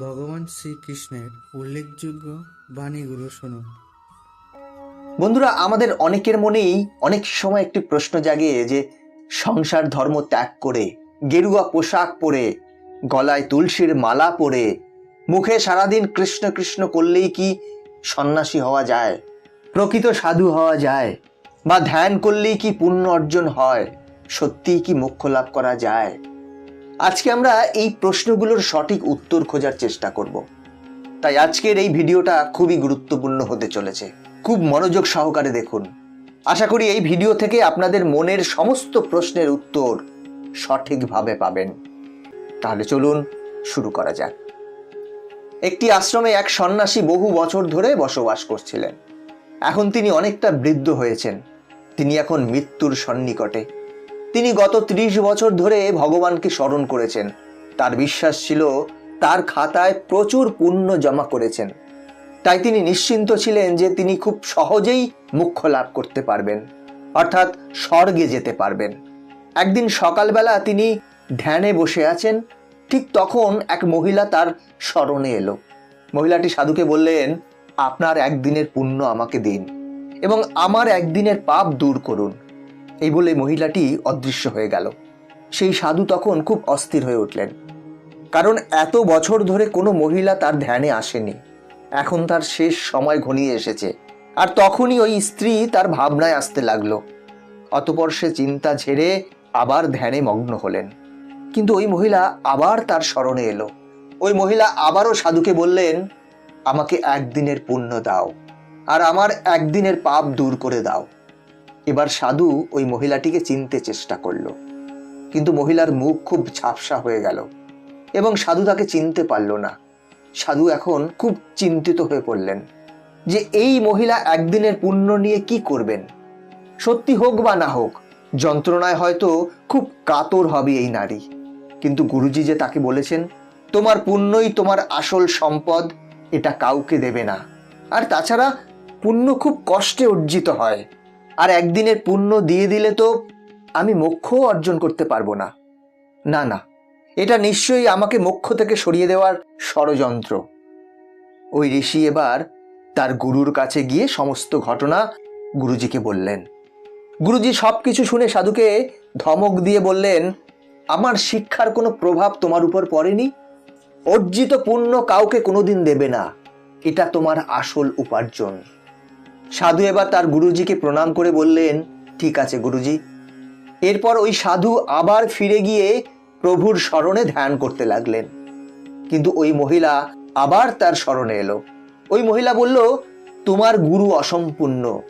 ভগবান শ্রীকৃষ্ণের উল্লেখযোগ্য বাণীগুলো শুনুন। বন্ধুরা, আমাদের অনেকের মনেই অনেক সময় একটি প্রশ্ন জাগে যে, সংসার ধর্ম ত্যাগ করে, গেরুয়া পোশাক পরে, গলায় তুলসীর মালা পরে, মুখে সারাদিন কৃষ্ণ কৃষ্ণ করলেই কি সন্ন্যাসী হওয়া যায়, প্রকৃত সাধু হওয়া যায়, বা ধ্যান করলেই কি পুণ্য অর্জন হয়, সত্যিই কি মোক্ষ লাভ করা যায়? আজকে আমরা এই প্রশ্নগুলোর সঠিক উত্তর খোঁজার চেষ্টা করব। তাই আজকের এই ভিডিওটা খুবই গুরুত্বপূর্ণ হতে চলেছে। খুব মনোযোগ সহকারে দেখুন। আশা করি এই ভিডিও থেকে আপনাদের মনের সমস্ত প্রশ্নের উত্তর সঠিকভাবে পাবেন। তাহলে চলুন শুরু করা যাক। একটি আশ্রমে এক সন্ন্যাসী বহু বছর ধরে বসবাস করছিলেন। এখন তিনি অনেকটা বৃদ্ধ হয়েছেন। তিনি এখন মৃত্যুর সন্নিকটে। তিনি গত ত্রিশ বছর ধরে ভগবানকে স্মরণ করেছেন। তার বিশ্বাস ছিল তার খাতায় প্রচুর পুণ্য জমা করেছেন। তাই তিনি নিশ্চিন্ত ছিলেন যে তিনি খুব সহজেই মুখ্য লাভ করতে পারবেন, অর্থাৎ স্বর্গে যেতে পারবেন। একদিন সকালবেলা তিনি ধ্যানে বসে আছেন, ঠিক তখন এক মহিলা তার স্মরণে এলো। মহিলাটি সাধুকে বললেন, আপনার একদিনের পুণ্য আমাকে দিন এবং আমার একদিনের পাপ দূর করুন। এই বলে মহিলাটি অদৃশ্য হয়ে গেল। সেই সাধু তখন খুব অস্থির হয়ে উঠলেন। কারণ এত বছর ধরে কোনো মহিলা তার ধ্যানে আসেনি। এখন তার শেষ সময় ঘনিয়ে এসেছে। আর তখনই ওই স্ত্রী তার ভাবনায় আসতে লাগল। অতপর সে চিন্তা ঝেড়ে আবার ধ্যানে মগ্ন হলেন। কিন্তু ওই মহিলা আবার তার স্মরণে এলো। ওই মহিলা আবারও সাধুকে বললেন, আমাকে একদিনের পুণ্য দাও, আর আমার একদিনের পাপ দূর করে দাও। এবার সাধু ওই মহিলাটিকে চিনতে চেষ্টা করল। কিন্তু মহিলার মুখ খুব ঝাপসা হয়ে গেল এবং সাধু তাকে চিনতে পারল না। সাধু এখন খুব চিন্তিত হয়ে পড়লেন যে এই মহিলা একদিনের পুণ্য নিয়ে কি করবেন? সত্যি হোক বা না হোক, যন্ত্রণায় হয়তো খুব কাতর হবে এই নারী। কিন্তু গুরুজি যে তাকে বলেছেন, তোমার পুণ্যই তোমার আসল সম্পদ, এটা কাউকে দেবে না। আর তাছাড়া পুণ্য খুব কষ্টে অর্জিত হয়। আর একদিনের পুণ্য দিয়ে দিলে তো আমি মোক্ষও অর্জন করতে পারব না। না না, এটা নিশ্চয়ই আমাকে মোক্ষ থেকে সরিয়ে দেওয়ার ষড়যন্ত্র। ওই ঋষি এবার তার গুরুর কাছে গিয়ে সমস্ত ঘটনা গুরুজিকে বললেন। গুরুজি সব কিছু শুনে সাধুকে ধমক দিয়ে বললেন, আমার শিক্ষার কোনো প্রভাব তোমার উপর পড়েনি? অর্জিত পুণ্য কাউকে কোনোদিন দেবে না। এটা তোমার আসল উপার্জন। সাধু এবার তার গুরুজিকে প্রণাম করে বললেন, ঠিক আছে গুরুজি। এরপর ওই সাধু আবার ফিরে গিয়ে প্রভুর স্মরণে ধ্যান করতে লাগলেন। কিন্তু ওই মহিলা আবার তার স্মরণে এলো। ওই মহিলা বলল, তোমার গুরু অসম্পূর্ণ,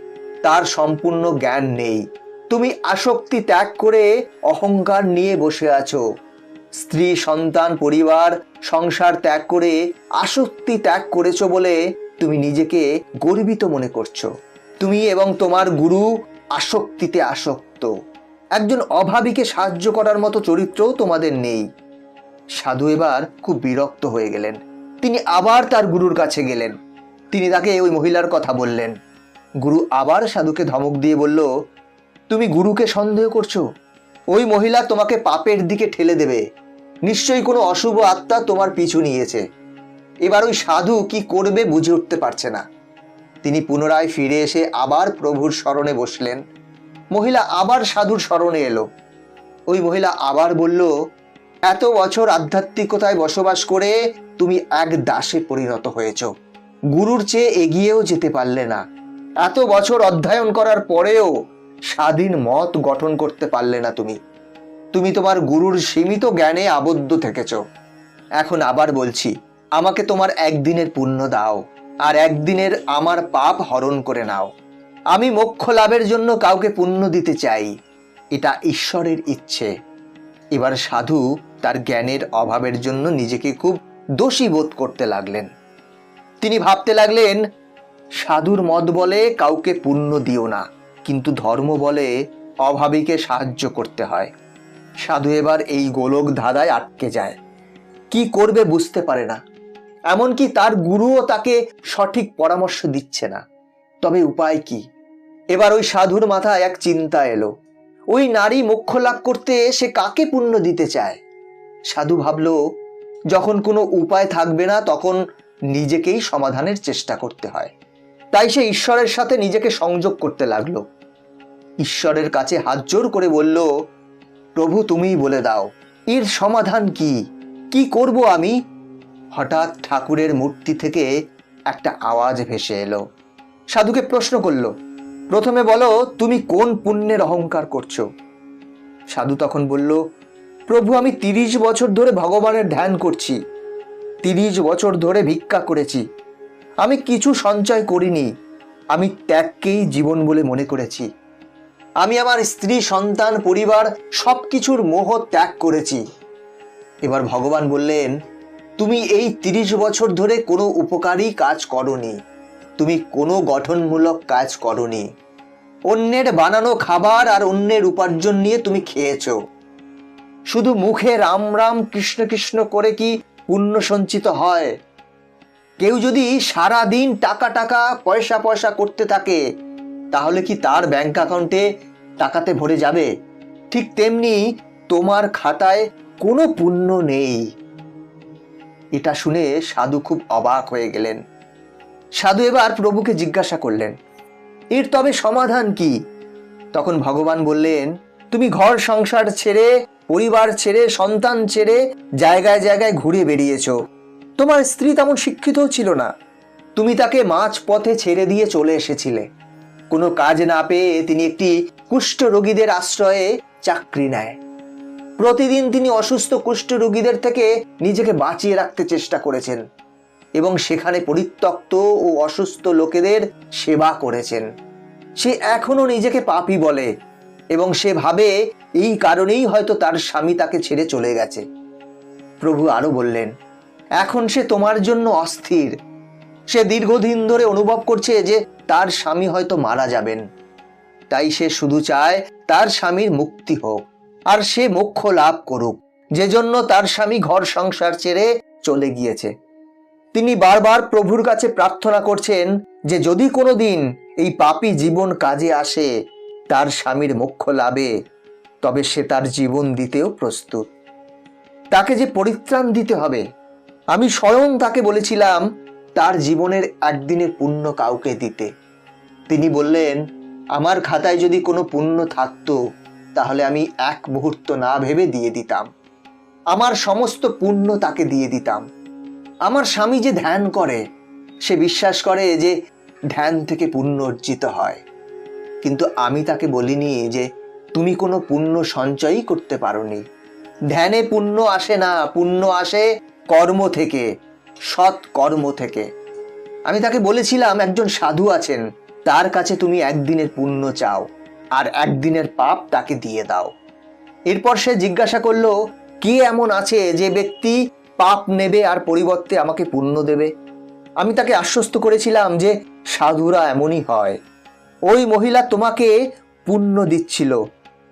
তার সম্পূর্ণ জ্ঞান নেই। তুমি আসক্তি ত্যাগ করে অহংকার নিয়ে বসে আছো। স্ত্রী, সন্তান, পরিবার, সংসার ত্যাগ করে আসক্তি ত্যাগ করেছ বলে তুমি নিজেকে গর্বিত মনে করছ। তুমি এবং তোমার গুরু আসক্তিতে আসক্ত। একজন অভাবীকে সাহায্য করার মতো চরিত্রও তোমাদের নেই। সাধু এবার খুব বিরক্ত হয়ে গেলেন। তিনি আবার তার গুরুর কাছে গেলেন। তিনি তাকে ওই মহিলার কথা বললেন। গুরু আবার সাধুকে ধমক দিয়ে বলল, তুমি গুরুকে সন্দেহ করছ? ওই মহিলা তোমাকে পাপের দিকে ঠেলে দেবে। নিশ্চয়ই কোনো অশুভ আত্মা তোমার পিছু নিয়েছে। এবার ওই সাধু কি করবে বুঝে উঠতে পারছে না। তিনি পুনরায় ফিরে এসে আবার প্রভুর স্মরণে বসলেন। মহিলা আবার সাধুর স্মরণে এলো। ওই মহিলা আবার বলল, এত বছর আধ্যাত্মিকতায় বসবাস করে তুমি এক দাসে পরিণত হয়েছ। গুরুর চেয়ে এগিয়েও যেতে পারলে না। এত বছর অধ্যয়ন করার পরেও স্বাধীন মত গঠন করতে পারলে না তুমি। তুমি তোমার গুরুর সীমিত জ্ঞানে আবদ্ধ থেকেছ। এখন আবার বলছি আমাকে তোমার একদিনের পুণ্য দাও, আর একদিনের আমার পাপ হরণ করে নাও। আমি মোক্ষ লাভের জন্য কাউকে পুণ্য দিতে চাই। এটা ঈশ্বরের ইচ্ছে। এবার সাধু তার জ্ঞানের অভাবের জন্য নিজেকে খুব দোষী বোধ করতে লাগলেন। তিনি ভাবতে লাগলেন, সাধুর মত বলে কাউকে পুণ্য দিও না, কিন্তু ধর্ম বলে অভাবীকে সাহায্য করতে হয়। সাধু এবার এই গোলক ধাঁধায় আটকে যায়। কি করবে বুঝতে পারে না। এমনকি তার গুরুও তাকে সঠিক পরামর্শ দিচ্ছে না। তবে উপায় কি? এবার ওই সাধুর মাথায় এক চিন্তা এলো। ওই নারী মোক্ষ লাভ করতে সে কাকে পুণ্য দিতে চায়? সাধু ভাবল, যখন কোনো উপায় থাকবে না, তখন নিজেকেই সমাধানের চেষ্টা করতে হয়। তাই সে ঈশ্বরের সাথে নিজেকে সংযোগ করতে লাগল। ঈশ্বরের কাছে হাত জোর করে বলল, প্রভু, তুমিই বলে দাও, এর সমাধান কি? কি করব আমি? হঠাৎ ঠাকুরের মূর্তি থেকে একটা আওয়াজ ভেসে এলো। সাধুকে প্রশ্ন করল, প্রথমে বলো, তুমি কোন পুণ্যের অহংকার করছ? সাধু তখন বলল, প্রভু, আমি তিরিশ বছর ধরে ভগবানের ধ্যান করছি। তিরিশ বছর ধরে ভিক্ষা করেছি। আমি কিছু সঞ্চয় করিনি। আমি ত্যাগকেই জীবন বলে মনে করেছি। আমি আমার স্ত্রী, সন্তান, পরিবার সব কিছুর মোহ ত্যাগ করেছি। এবার ভগবান বললেন তুমি এই তিরিশ বছর ধরে কোনো উপকারী কাজ করনি। তুমি কোনো গঠনমূলক কাজ করনি। অন্যের বানানো খাবার আর অন্যের উপার্জন নিয়ে তুমি খেয়েছো। শুধু মুখে রাম রাম কৃষ্ণ কৃষ্ণ করে কি পুণ্য সঞ্চিত হয়? কেউ যদি সারা দিন টাকা টাকা পয়সা পয়সা করতে থাকে, তাহলে কি তার ব্যাংক অ্যাকাউন্টে টাকাতে ভরে যাবে? ঠিক তেমনি তোমার খাতায় কোনো পুণ্য নেই। এটা শুনে সাধু খুব অবাক হয়ে গেলেন। সাধু এবার প্রভুকে জিজ্ঞাসা করলেন, এর তবে সমাধান কি? তখন ভগবান বললেন, তুমি ঘর সংসার ছেড়ে, পরিবার ছেড়ে, সন্তান ছেড়ে, জায়গায় জায়গায় ঘুরে বেরিয়েছ তোমার স্ত্রী তেমন শিক্ষিতও ছিল না। তুমি তাকে মাঝ পথে ছেড়ে দিয়ে চলে এসেছিলে। কোনো কাজ না পেয়ে তিনি একটি কুষ্ঠ রোগীদের আশ্রয়ে চাকরি নেয়। প্রতিদিন তিনি অসুস্থ কুষ্ঠ রোগীদের থেকে নিজেকে বাঁচিয়ে রাখতে চেষ্টা করেছেন এবং সেখানে পরিত্যক্ত ও অসুস্থ লোকেদের সেবা করেছেন। সে এখনও নিজেকে পাপী বলে এবং সে ভাবে এই কারণেই হয়তো তার স্বামী তাকে ছেড়ে চলে গেছে। প্রভু আরও বললেন, এখন সে তোমার জন্য অস্থির। সে দীর্ঘদিন ধরে অনুভব করছে যে তার স্বামী হয়তো মারা যাবেন। তাই সে শুধু চায় তার স্বামীর মুক্তি হোক। আর সে মোক্ষ লাভ করুক যে জন্য তার স্বামী ঘর সংসার ছেড়ে চলে গিয়েছে। তিনি বারবার প্রভুর কাছে প্রার্থনা করছেন যে যদি কোনো দিন এই পাপী জীবন কাজে আসে, তার স্বামীর মোক্ষ লাভে, তবে সে তার জীবন দিতেও প্রস্তুত। তাকে যে পরিত্রাণ দিতে হবে, আমি স্বয়ং তাকে বলেছিলাম, তার জীবনের একদিনের পুণ্য কাউকে দিতে। তিনি বললেন, আমার খাতায় যদি কোনো পুণ্য থাকতো তাহলে আমি এক মুহূর্ত না ভেবে দিয়ে দিতাম। আমার সমস্ত পুণ্য তাকে দিয়ে দিতাম। আমার স্বামী যে ধ্যান করে, সে বিশ্বাস করে যে ধ্যান থেকে পুণ্য অর্জিত হয়। কিন্তু আমি তাকে বলিনি যে তুমি কোনো পুণ্য সঞ্চয়ই করতে পারোনি। ধ্যানে পুণ্য আসে না, পুণ্য আসে কর্ম থেকে সৎ কর্ম থেকে। আমি তাকে বলেছিলাম, একজন সাধু আছেন, তার কাছে তুমি একদিনের পুণ্য চাও। আর একদিনের পাপ তাকে দিয়ে দাও। এরপর সে জিজ্ঞাসা করল, কে এমন আছে যে ব্যক্তি পাপ নেবে আর পরিবর্তে আমাকে পুণ্য দেবে? আমি তাকে আশ্বস্ত করেছিলাম যে সাধুরা এমনই হয়। ওই মহিলা তোমাকে পুণ্য দিচ্ছিল,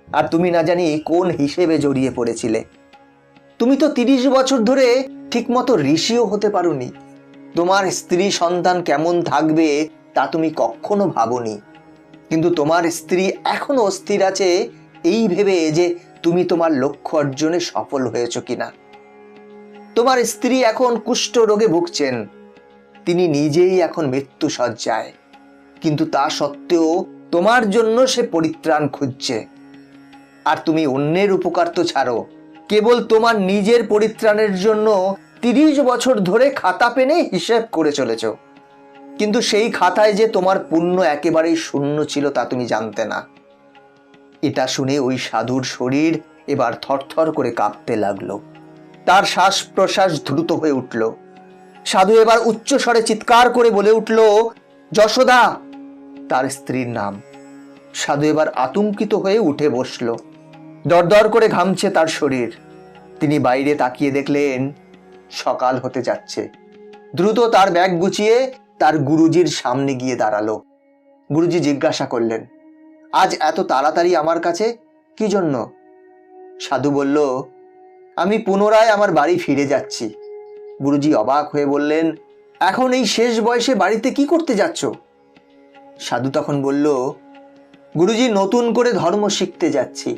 আর তুমি না জানি কোন হিসেবে জড়িয়ে পড়েছিলে। তুমি তো তিরিশ বছর ধরে ঠিকমতো ঋষিও হতে পারোনি। তোমার স্ত্রী সন্তান কেমন থাকবে তা তুমি কখনো ভাবনি। কিন্তু তোমার স্ত্রী এখনও অস্থির আছে এই ভেবে যে তুমি তোমার লক্ষ্য অর্জনে সফল হয়েছ কিনা। তোমার স্ত্রী এখন কুষ্ঠ রোগে ভুগছেন। তিনি নিজেই এখন মৃত্যু সজ্জায় কিন্তু তা সত্ত্বেও তোমার জন্য সে পরিত্রাণ খুঁজছে। আর তুমি অন্যের উপকার তো ছাড়ো। কেবল তোমার নিজের পরিত্রাণের জন্য তিরিশ বছর ধরে খাতা পেনে হিসেব করে চলেছ। কিন্তু সেই খাতায় যে তোমার পুণ্য একেবারেই শূন্য ছিল তা তুমি জানতে না। এটা শুনে ওই সাধুর শরীর এবার থরথর করে কাঁপতে লাগল। তার শ্বাস প্রশ্বাস দ্রুত হয়ে উঠল। সাধু এবার উচ্চ স্বরে চিৎকার করে বলে উঠল, যশোদা! তার স্ত্রীর নাম। সাধু এবার আতঙ্কিত হয়ে উঠে বসল। দরদর করে ঘামছে তার শরীর। তিনি বাইরে তাকিয়ে দেখলেন, সকাল হতে যাচ্ছে। দ্রুত তার ব্যাগ গুছিয়ে তার গুরুজির সামনে গিয়ে দাঁড়াল। গুরুজি জিজ্ঞাসা করলেন, আজ এত তাড়াতাড়ি আমার কাছে? কি জন্য? সাধু বলল, আমি পুনরায় আমার বাড়ি ফিরে যাচ্ছি। গুরুজি অবাক হয়ে বললেন, এখন এই শেষ বয়সে বাড়িতে কি করতে যাচ্ছ? সাধু তখন বলল, গুরুজি, নতুন করে ধর্ম শিখতে যাচ্ছি।